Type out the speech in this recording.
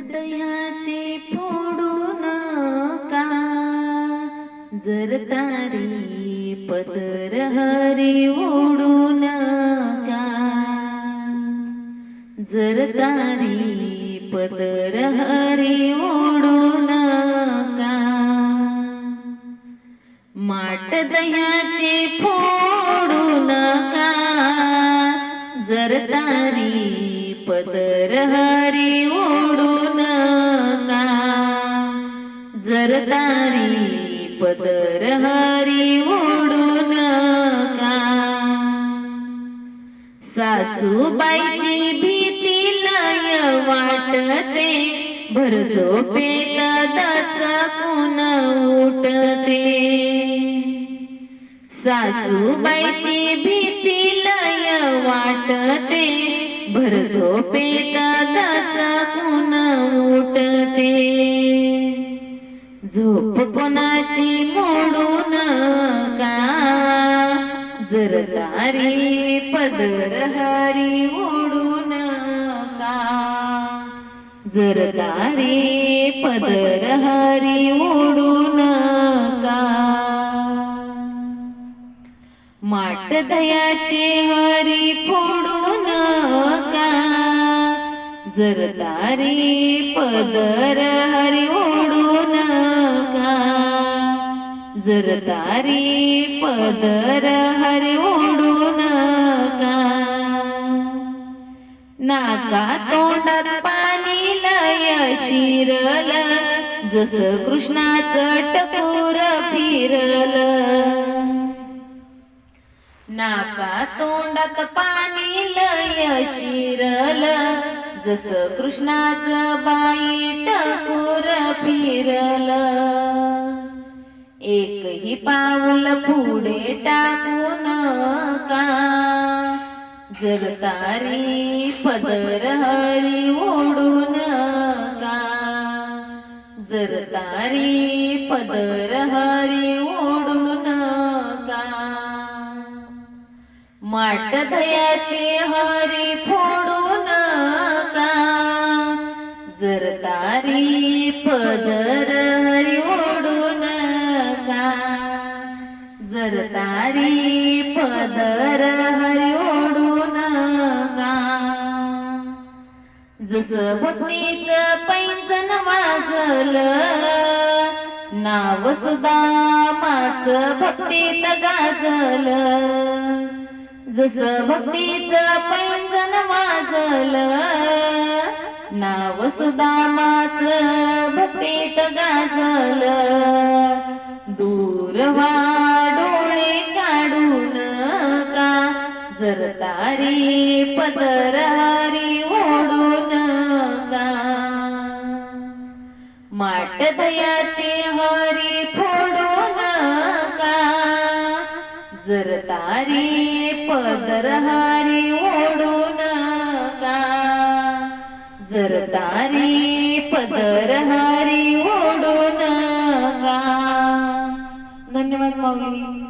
दयाचे फोडू नका जर तारी पदर हरी ओढू नका जर तारी पदर हरी ओढू नका माट दयाचे फोडू नका जर तारी पदर हरी ओढू जर तारी पदर हरी ओढू नका. सासूबाईची भीती लय वाटते भर झोपेत दचकून उठते. सासूबाईची भीती लय वाटते भर झोपेत दचकून झोप कोणाची मोडू नका जर तारी पदर हरी ओढू नका जर तारी पदर हरी ओढू नका माट दयाचे हरी फोडू नका जर तारी पदर हरी जर तारी पदर हरी ओढू नका नाका तोंडात पाणी लय शिरल जस कृष्णाचं टकोर फिरल. नाका तोंडात पाणी लय शिरल जस कृष्णाचं बाई टकोर फिरल. एकही पाऊल पुढे टाकू नका. जर तारी पदर हरी ओढू नका. जर तारी पदर हरी ओढू नका. माट दयाचे हरी फोडू नका. जर तारी पदर सरतारी पदर हरी ओढू नका जस भक्तीच पैंजन वाजल नाव सुदामाच भक्तीत गाजल. जस भक्तीच पैंजन वाजल नाव सुदामाच भक्तीत गाजल. दूरवा तारी पदर हरी ओढू नका. माट दयाचे हरी फोडू नका. जर तारी पदरहारी ओढू नका. जर तारी पदरहारी ओढू नका. धन्यवाद माऊली.